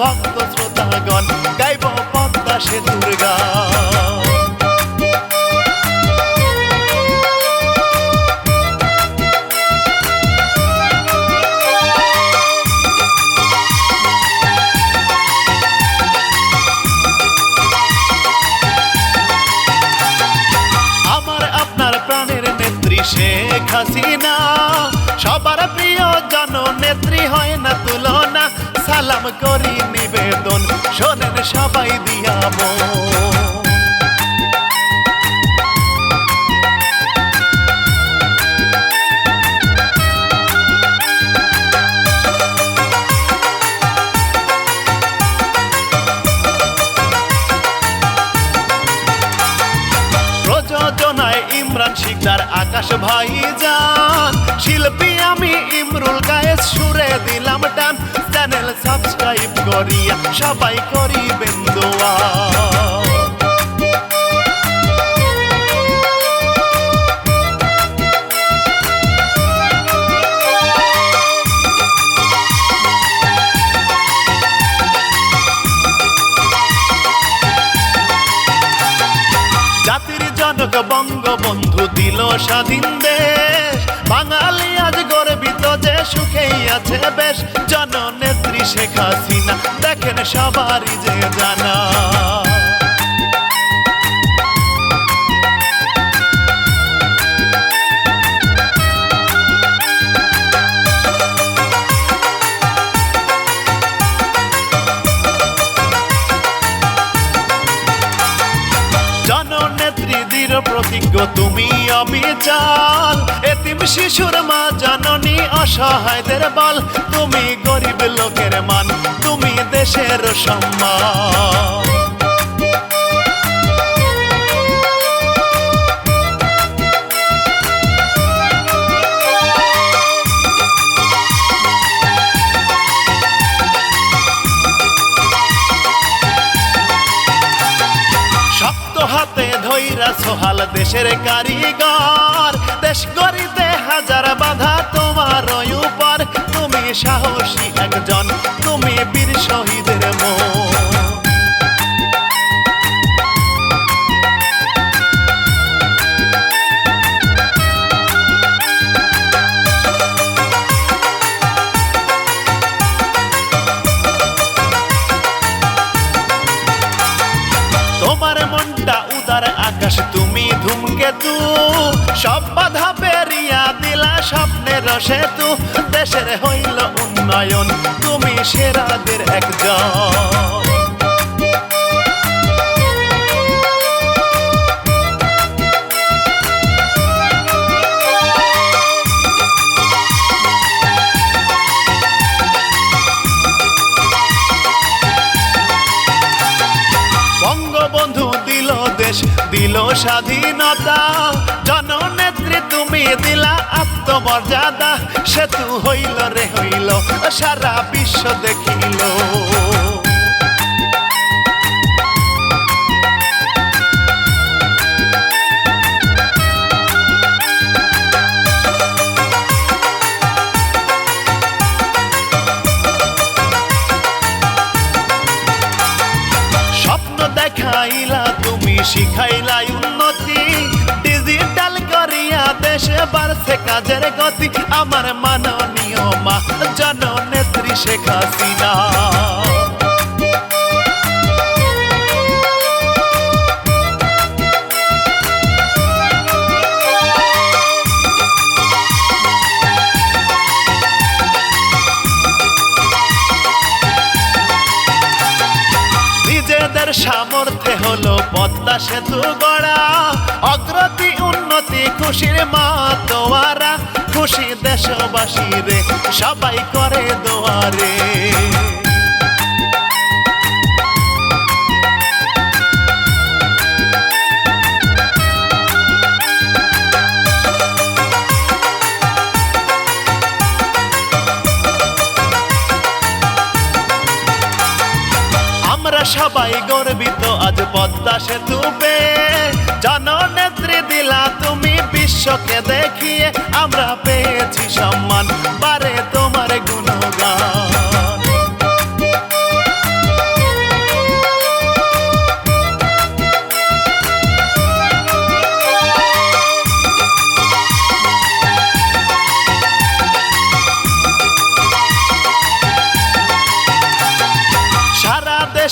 ভক্ত শ্রোতাগণ, গাইব পদ্মা সেতুর গান। আমার আপনার প্রাণের নেত্রী শেখ হাসিনা, সবার প্রিয় জন নেত্রী হয় না তুলনা, সালাম করি সবাই প্রযোজনায় ইমরান শিকদার আকাশ ভাই যান শিল্পী আমি ইমরুল গায়ে সুরে দিলাম টান চ্যানেল সাবস্ক্রাইব করিয়া সবাই করিবেন দোয়া। বঙ্গবন্ধু দিল স্বাধীন দেশ। বাঙালি আজ অসহায়দের বল, তুমি গরিব লোকের মান, তুমি দেশের সম্মান। হাতে ধৈরা সোহাল দেশের কারিগর, দেশ গরিতে সাহসী একজন তুমি বীর শহীদের মন। তোমার মনটা উদার আকাশ তুমি ধুমকেতু সব সেতু দেশের হইল উন্নয়ন তুমি সেরাদের একজন। দেশ দিল স্বাধীনতা। জননেত্রী তুমি দিলা আত্মমর্যাদা। সেতু হইল রে হইল সারা বিশ্ব দেখিল। তুমি শিখাইলা উন্নতি। ডিজিটাল করিয়া দেশে বাড়ছে, কাজের গতি। আমার মাননীয় মা, জননেত্রী শেখ হাসিনা। হলো পদ্মা সেতু গড়া। অগ্রতি, উন্নতি, খুশির মা দোয়ারা। খুশি দেশবাসী রে, সবাই করে দোয়ারে। পদ্মা সেতু পেয়ে জননেত্রী দিলা তুমি বিশ্বকে দেখিয়ে আমরা পেয়েছি সম্মান।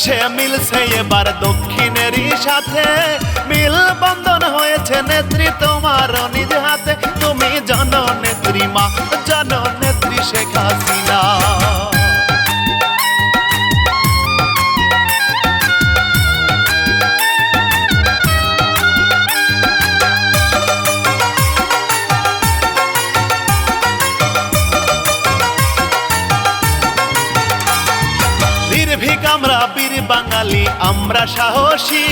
দেশে মিলছে এবার দক্ষিণেরই সাথে। মিল বন্ধন হয়েছে নেত্রী তোমার নিজ হাতে। তুমি জননেত্রী মা, জননেত্রী শেখ হাসিনা। বীর বাঙালি, আমরা সাহসী।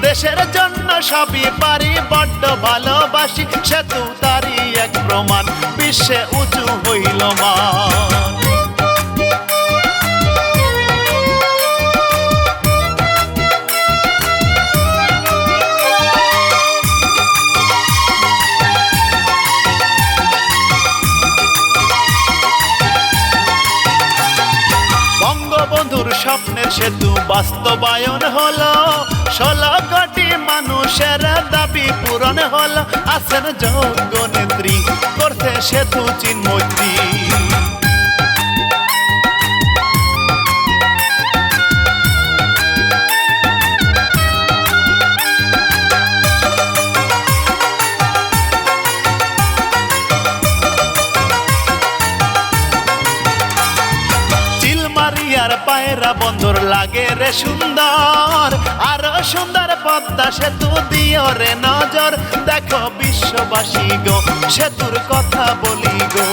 দেশের জন্য সবই পারি, বড্ড ভালোবাসি। সেতু তারই এক প্রমাণ, বিশ্বে উঁচু হইল মান। সেতু বাস্তবায়ন হলো। ষোলো কোটি মানুষের দাবি পূরণ হলো। আসেন যোগ্য নেত্রী, করছে সেতু চিন্মৈত্রী লাগে রে সুন্দর, আরও সুন্দর পদ্মা সেতু দিও রে নজর। দেখো বিশ্ববাসী গো, সেতুর কথা বলি গো।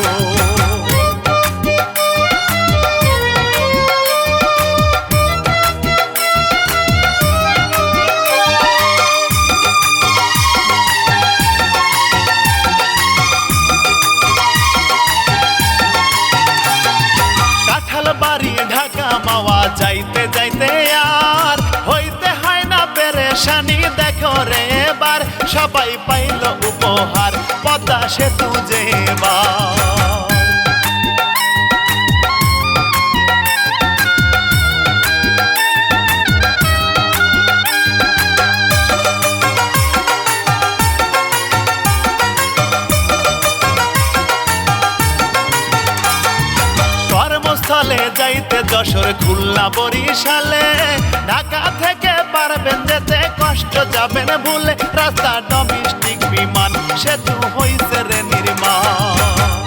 পদ্মা যশোর খুলনা বরিশালে। ঢাকা থেকে পারবেন যেতে, কষ্ট যাবেন ভুলে। রাস্তা ডোমেস্টিক বিমান, সেতু হইছে রে নির্মাণ।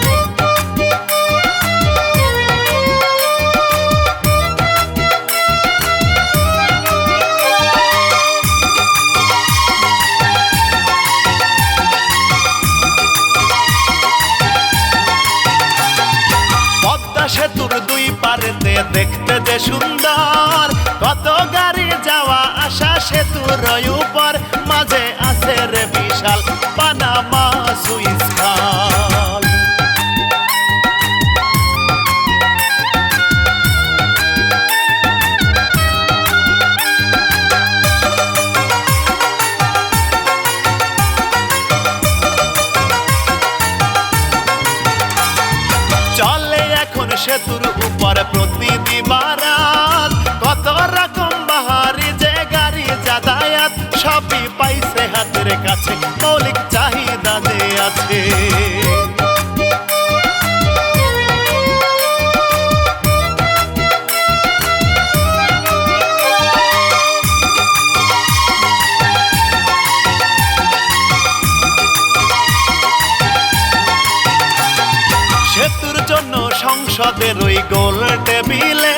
পারেতে দেখতে যে সুন্দর। কত গাড়ি যাওয়া আসা সেতুর উপর মাঝে আছে রে বিশাল পানামা সুইস হাতের কাছে, মৌলিক চাহিদা যে আছে। সেতুর জন্য সংসদের ওই গোল টেবিলে,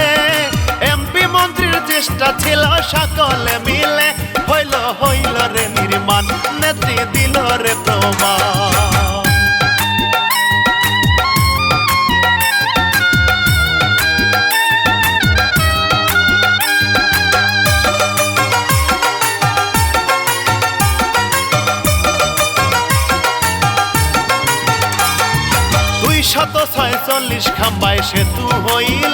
এমপি মন্ত্রীর চেষ্টা ছিল সকলে মিলে। নির্মাণ নেত্রী দিল রে প্রমাণ শত ছয়চল্লিশ খাম্বায় সেতু হইল।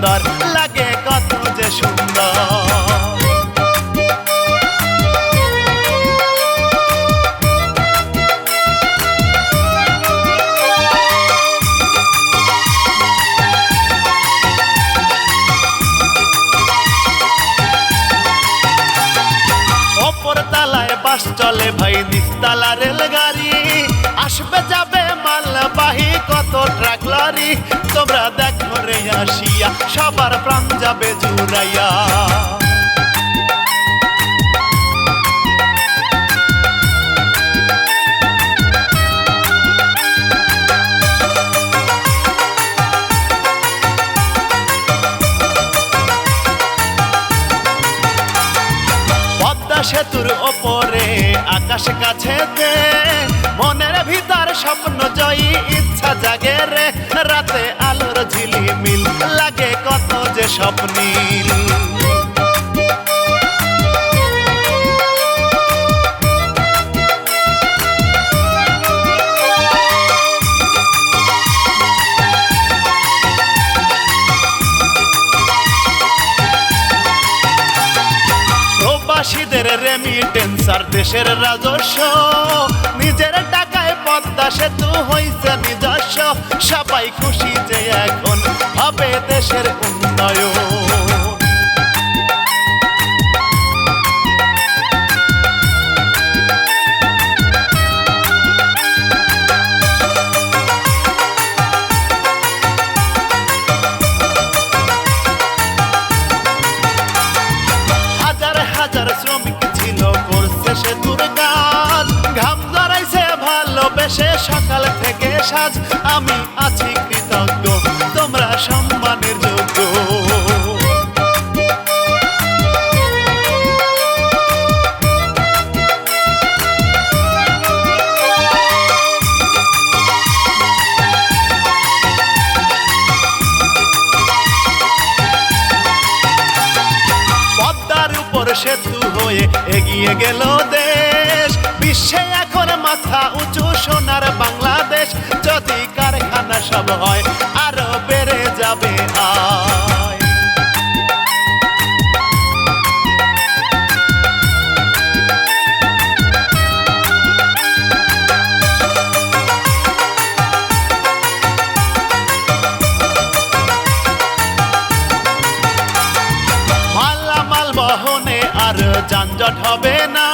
সুন্দর লাগে কত যে সুন্দর। তালায় বাস চলে ভাই নিস্তালা রেলগাড়ি। আসবে যাবে মালবাহী, কত ট্রাক লরি তোমরা দেখো রে আসিয়া, সবার প্রাণ যাবে জুড়াইয়া। সেতুর ওপরে, আকাশ কাছে মনের ভিতর স্বপ্ন জয়ী, ইচ্ছা জাগে রে। রাতে আলোর ঝিলিমিল লাগে কত যে স্বপ্নীল। দেশের রাজস্ব। নিজের টাকায় পদ্মা সেতু হয়েছে নিজস্ব। সবাই খুশি যে এখন হবে দেশের এগিয়ে গেল দেশ। বিশ্বে এখন মাথা উঁচু, সোনার বাংলাদেশ। যদি কারখানা সব হয়, আরও বেড়ে যাবে আয় আর যানজট হবে না।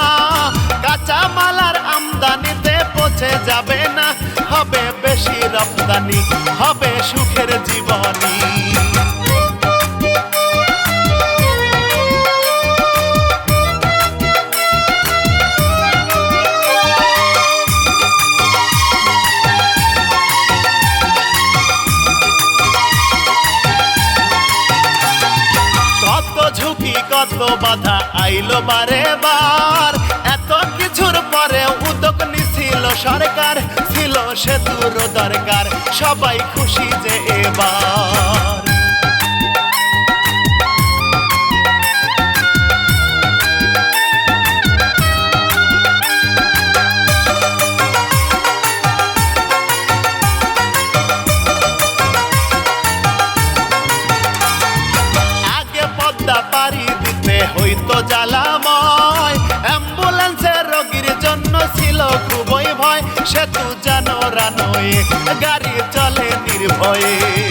কাঁচামালার আমদানিতে পচে যাবে না। হবে বেশি রপ্তানি, হবে সুখের জীবনী। বাধা, আইলো বারে বার। এত কিছুর পরে উদ্যোগ নিছিল সরকার, ছিল সেতুর দরকার, সবাই খুশি যে এবার। খুবই ভয় সেতু যেন রানয়ে গাড়ি চলে নির্ভয়ে।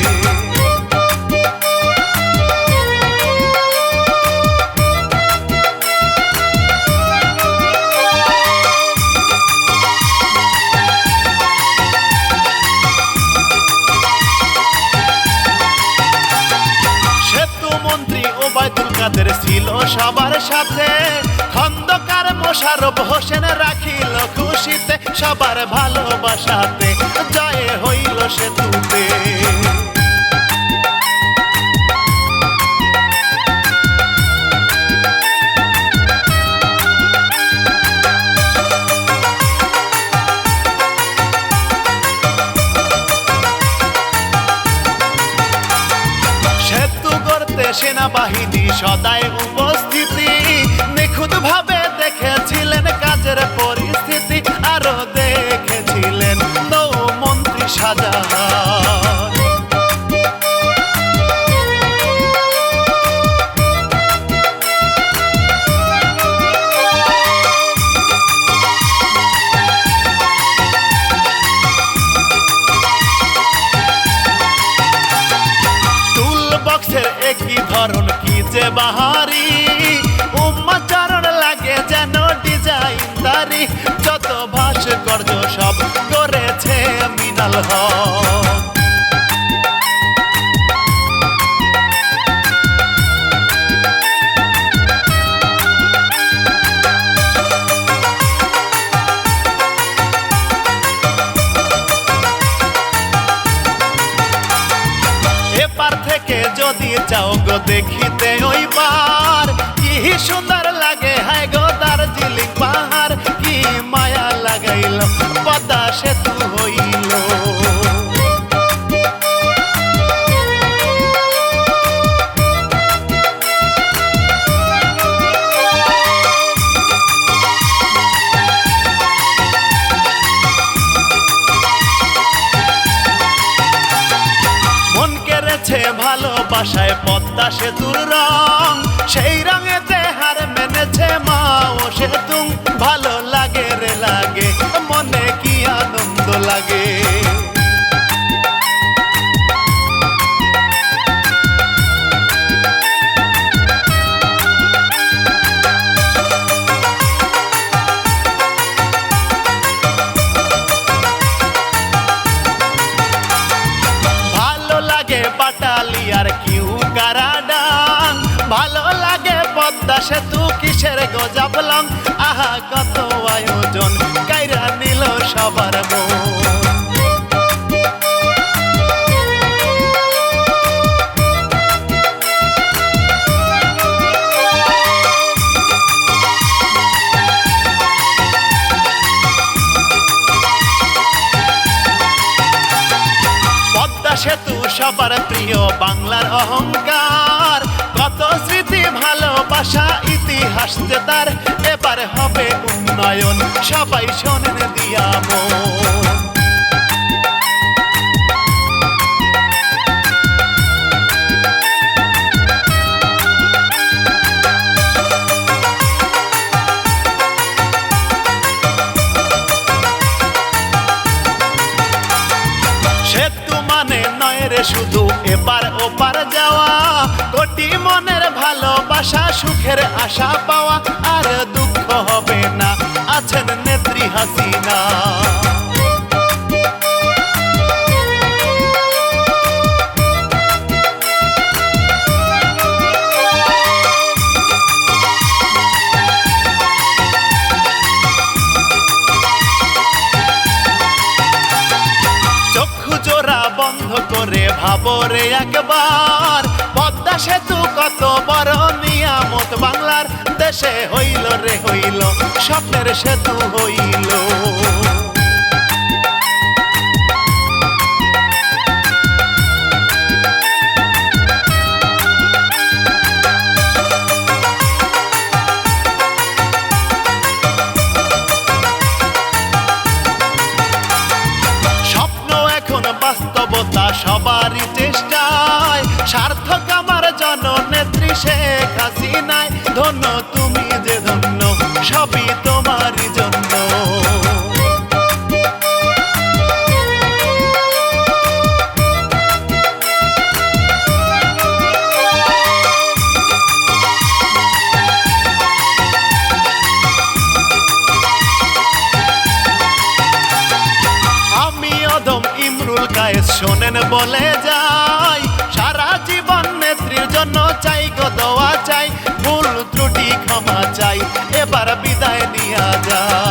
মোশারফ হোসেন রাখিল খুশিতে সবার ভালোবাসাতে জয় হইল সেতুতে। সেতু করতে সেনাবাহিনী সদাই ধরন কি যে বাহারি? উম্মা চরণ লাগে যেন ডিজাইন তারি যত ভাস্কর্য সব করেছে মিনাল হক পদ্মা সেতু হইল। ভালোবাসায় পদ্মা সেতুর রং, সেই রঙেতে হার মেনেছে মা ও সেতু। ভালো মনে কি আনন্দ লাগে? সবার প্রিয় বাংলার অহংকার। কত স্মৃতি ভালোবাসা, ইতিহাস তার, এবার হবে উন্নয়ন। সবাই শোনেন দিয়া শুধু এপার ওপার যাওয়া। কোটি মনের ভালোবাসা, সুখের আশা পাওয়া। আর দুঃখ হবে না, আছেন নেত্রী হাসিনা। ভাবরে একবার। পদ্মা সেতু কত বড় নিয়ামত, বাংলার দেশে হইল রে হইল, স্বপ্নের সেতু হইল। সার্থক আমার জন জননেত্রী শেখ হাসিনায় ধন্য তুমি যে ধন্য সবই তোমারই জন্য। নেওয়া চাই ভুল ত্রুটি ক্ষমা চাই এবার বিদায় দিয়া যায়